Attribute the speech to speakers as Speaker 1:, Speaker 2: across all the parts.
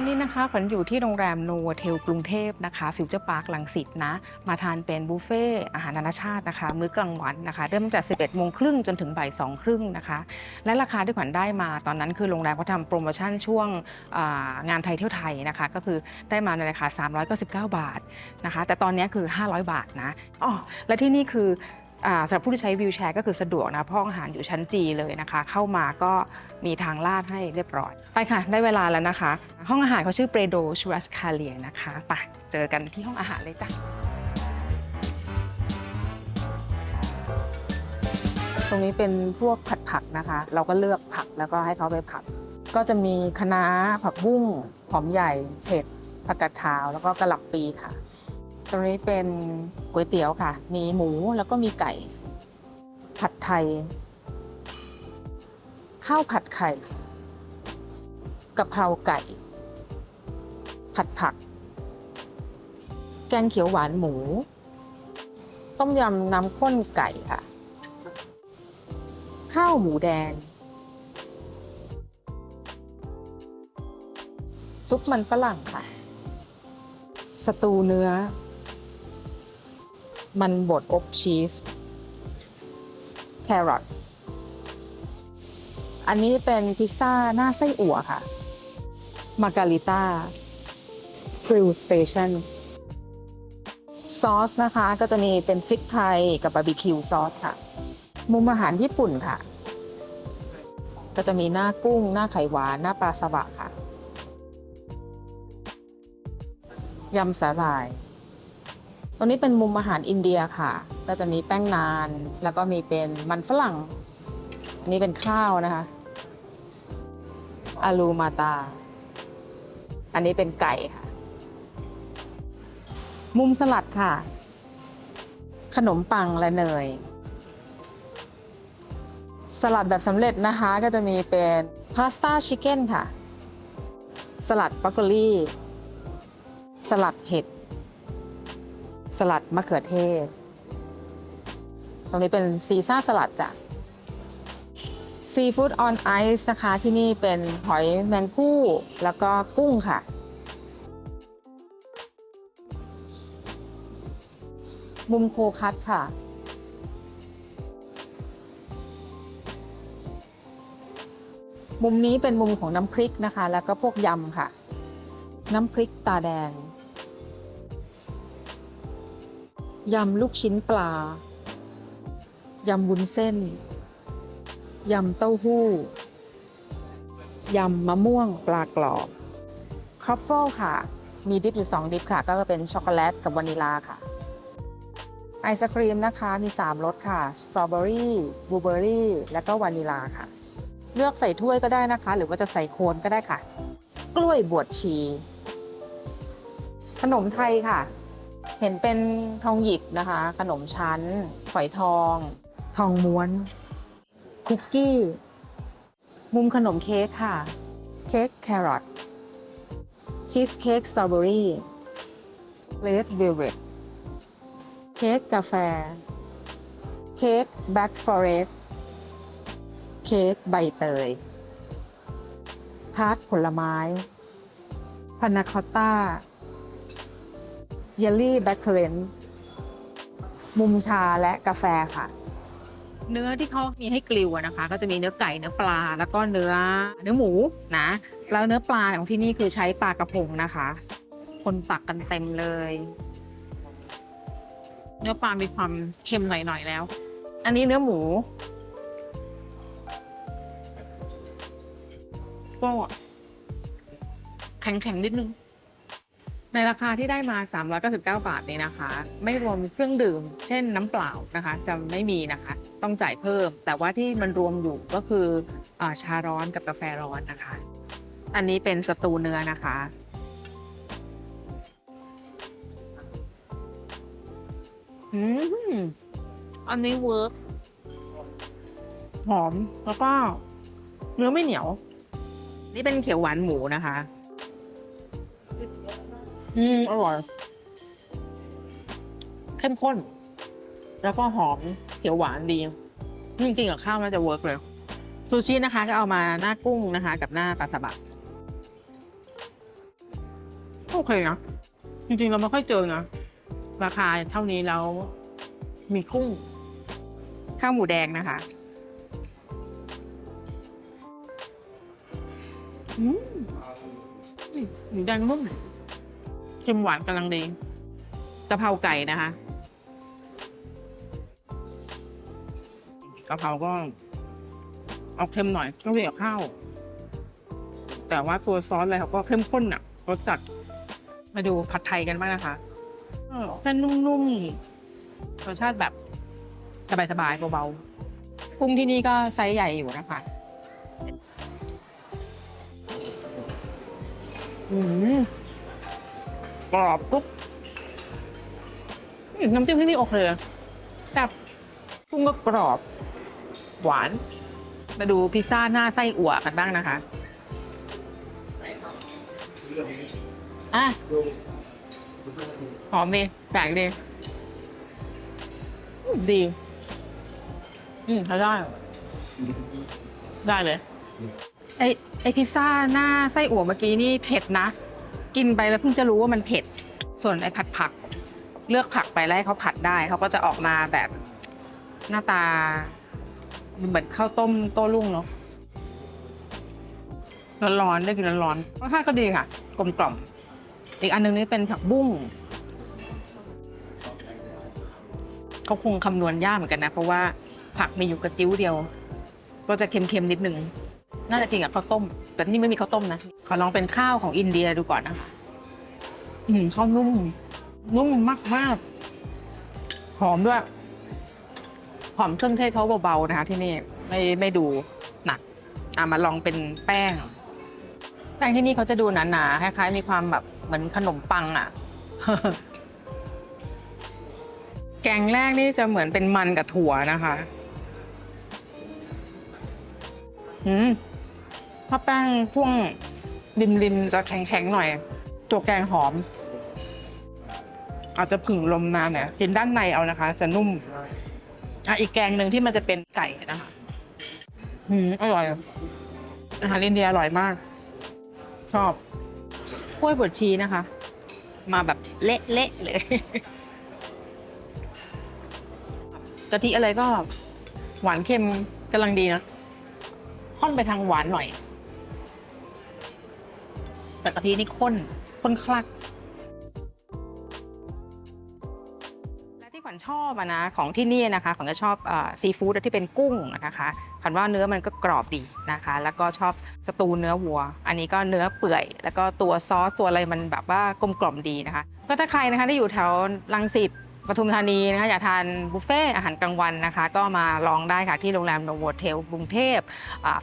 Speaker 1: อนนี้นะคะขวัญอยู่ที่โรงแรมโนเทลกรุงเทพนะคะฟิวเจอร์พาร์คลังสิตนะ มาทานเป็นบุฟเฟ่อาหารนานาชาตินะคะ มื้อกลางวันนะคะ เริ่มตั้งแต่11โมงครึ่งจนถึงบ่าย2ครึ่งนะคะ และราคาที่ขวัญได้มาตอนนั้นคือโรงแรมเขาทำโปรโมชั่นช่วงงานไทยเที่ยวไทยนะคะ ก็คือได้มาในราคา 399 บาทนะคะ แต่ตอนนี้คือ 500 บาทนะอ๋อและที่นี่คือ สำหรับผู้ที่ใช้วิวแชร์ก็คือสะดวกนะ เพราะห้องอาหารอยู่ชั้นจีเลยนะคะ เข้ามาก็มีทางลาดให้เรียบร้อย ไปค่ะ ได้เวลาแล้วนะคะ ห้องอาหารเขาชื่อเปรโดชูรัสคาเลียนะคะไปเจอกันที่ห้องอาหารเลยจ้ะตรงนี้เป็นพวกผัดผักนะคะ เราก็เลือกผักแล้วก็ให้เขาไปผัด ก็จะมีคะน้าผักบุ้งหอมใหญ่เห็ดผักกาดขาวแล้วก็กระหล่ำปีค่ะ ตรงนี้เป็นก๋วยเตี๋ยวค่ะ มีหมูแล้วก็มีไก่ ผัดไทย ข้าวผัดไข่กะเพราไก่ ผัดผัก แกงเขียวหวานหมู ต้มยำน้ำข้นไก่ค่ะ ข้าวหมูแดง ซุปมันฝรั่งค่ะ สตูเนื้อ มันบดอบชีส แครอท อันนี้เป็นพิซซ่าหน้าไส้อั่วค่ะ มาการิต้ากริลสเตชันซอสนะคะก็จะมีเป็นพริกไทยกับบาร์บีคิวซอสค่ะ มุมอาหารญี่ปุ่นค่ะ ก็จะมีหน้ากุ้ง หน้าไข่หวาน หน้าปลาสบะค่ะ ยำสาหร่าย ตรงนี้เป็นมุมอาหารอินเดียค่ะ ก็จะมีแป้งนาน แล้วก็มีเป็นมันฝรั่ง อันนี้เป็นข้าวนะคะอาลูมาตา อันนี้เป็นไก่ค่ะ มุมสลัดค่ะ ขนมปังและเนย สลัดแบบสำเร็จนะคะก็จะมีเป็นพาสต้าชิคเก้นค่ะ สลัดบรอกโคลี สลัดเห็ด สลัดมะเขือเทศ ตรงนี้เป็นซีซ่าสลัดจ้ะซีฟู้ดออนไอซ์นะคะ ที่นี่เป็นหอยแมงผู้แล้วก็กุ้งค่ะ มุมโคคัตค่ะ มุมนี้เป็นมุมของน้ำพริกนะคะ แล้วก็พวกยำค่ะ น้ำพริกตาแดง ยำลูกชิ้นปลา ยำวุ้นเส้น ยำเต้าหู้ ยำมะม่วงปลากรอบครอฟเฟิลค่ะ มีดิปอยู่ 2 ดิปค่ะ ก็เป็นช็อกโกแลตกับวานิลาค่ะ ไอศครีมนะคะ มี 3รสค่ะ สตรอเบอรี่ บลูเบอรี่ แล้วก็วานิลาค่ะ เลือกใส่ถ้วยก็ได้นะคะ หรือว่าจะใส่โคนก็ได้ค่ะ กล้วยบวชชี ขนมไทยค่ะ เห็นเป็นทองหยิบนะคะ ขนมชั้น ฝอยทอง ทองม้วน คุกกี้ มุมขนมเค้กค่ะ เค้กแครอท ชีสเค้กสตรอเบอรี่เลดเวลเวตเค้กกาแฟ เค้กแบ็กฟอเรสเค้กใบเตย ทาร์ตผลไม้พานาคอตต้า เยลลี่แบคเคเลนมุมชาและกาแฟค่ะ เนื้อที่เขามีให้กลิวนะคะ ก็จะมีเนื้อไก่เนื้อปลา แล้วก็เนื้อเนื้อหมูนะ แล้วเนื้อปลาของที่นี่คือใช้ปลากระพงนะคะ คนตักกันเต็มเลย เนื้อปลามีความเค็มหน่อยๆแล้ว อันนี้เนื้อหมูก็แข็งๆนิดนึง ในราคาที่ได้มา 399 บาทนี้นะคะ ไม่รวมเครื่องดื่ม เช่นน้ำเปล่านะคะ จะไม่มีนะคะ ต้องจ่ายเพิ่ม แต่ว่าที่มันรวมอยู่ก็คืออชาร้อนกับกาแฟร้อนนะคะ อันนี้เป็นสตูเนื้อนะคะ อืม อันนี้เวิร์กหอม แล้วก็เนื้อไม่เหนียว นี่เป็นเขียวหวานหมูนะคะ อืม อร่อย เข้มข้น แล้วก็หอมเขียวหวานดี จริงๆกับข้าวน่าจะเวิร์กเลย ซูชินะคะก็เอามาหน้ากุ้งนะคะ กับหน้าปลาสบะ
Speaker 2: โอเคนะ จริงๆ เราไม่ค่อยเจอนะ ราคาเท่านี้แล้วมีกุ้ง ข้าวหมูแดงนะคะ อืมหมูแดงนุ่ม ค็มหวานกำลังดีกะเพราไก่นะคะกะเพราก็เอาเค็มหน่อยต้องเรียกบข้าวแต่ว่าตัวซอสอะไรเขาก็เข้มข้นอะรสจัดมาดูผัดไทยกันบ้างนะคะเออเส้นนุ่มๆรสชาติแบบสบายๆเบาๆกุ้งที่นี่ก็ไซส์ใหญ่อยู่นะคะอืม กรอบปุ๊บอืมน้ำจิ้มที่นี่โอเคแต่กุ้งก็กรอบ หวาน มาดูพิซซ่าหน้าไส้อั่วกันบ้างนะคะอะหอมดีแปลกดีอืมดี อืมใช้ได้ ได้เลย ไอไอพิซซ่าหน้าไส้อั่วเมื่อกี้นี่เผ็ดนะ กินไปแล้วเพิ่งจะรู้ว่ามันเผ็ด ส่วนไอ้ผัดผัก เลือกผักไปแล้วให้เขาผัดได้ เขาก็จะออกมาแบบหน้าตา เหมือนข้าวต้มโต้รุ่งเนาะร้อนๆได้กินร้อนๆรสชาติก็ดีค่ะ กลมกล่อม อีกอันหนึงนี่เป็นผักบุ้งเขาคงคำนวณยากเหมือนกันนะ เพราะว่าผักมีอยู่กระจิ้วเดียว ก็จะเค็มๆนิดนึง น่าจะกินกับข้าวต้ม แต่ที่นี่ไม่มีข้าวต้มนะ ขอลองเป็นข้าวของอินเดียดูก่อนนะคะอืมข้าวนุ่ม นุ่มมากมากๆหอมด้วย หอมเครื่องเทศเขาเบาๆนะคะ ที่นี่ไม่ไม่ดูหนัก อะมาลองเป็นแป้ง แป้งที่นี่เขาจะดูหนาๆคล้ายๆมีความแบบเหมือนขนมปังอะ แกงแรกนี่จะเหมือนเป็นมันกับถั่วนะคะอืม ถ้าแป้งช่วงริมๆจะแข็งๆหน่อย ตัวแกงหอม อาจจะผึ่งลมนานเนี่ยกินด้านในเอานะคะ จะนุ่มอะอีกแกงหนึ่งที่มันจะเป็นไก่นะคะอืมอร่อยอาหารอินเดียอร่อยมาก ชอบกล้วยบดชีนะคะ มาแบบเละๆเลยกะทิอะไรก็หวานเค็มกำลังดีนะค่อนไปทางหวานหน่อย แต่กะทินี่ข้นข้นคลัก และที่ขวัญชอบอะนะของที่นี่นะคะขวัญจะชอบซีฟู้ดที่เป็นกุ้งนะคะขวัญว่าเนื้อมันก็กรอบดีนะคะ แล้วก็ชอบสตูเนื้อวัว อันนี้ก็เนื้อเปื่อย แล้วก็ตัวซอสตัวอะไรมันแบบว่ากลมกล่อมดีนะคะ ก็ถ้าใครนะคะที่อยู่แถวลังสิต ปทุมธานีนะคะอยากทานบุฟเฟ่อาหารกลางวันนะคะ ก็มาลองได้ค่ะที่โรงแรมโนโวเทลกรุงเทพ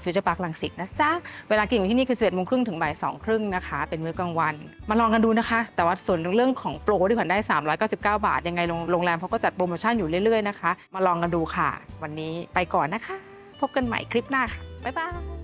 Speaker 2: ฟิวเจอร์พาร์คลังสิตนะจ๊ะ เวลากินอยู่ที่นี่คือ11โมงครึ่งถึงบ่าย2ครึ่งนะคะ เป็นมื้อกลางวัน มาลองกันดูนะคะ แต่ว่าส่วนเรื่องของโปรที่ขวัญได้ 399 บาท ยังไงโรงแรมเขาก็จัดโปรโมชั่นอยู่เรื่อยๆนะคะ มาลองกันดูค่ะ วันนี้ไปก่อนนะคะ พบกันใหม่คลิปหน้าค่ะบ๊ายบาย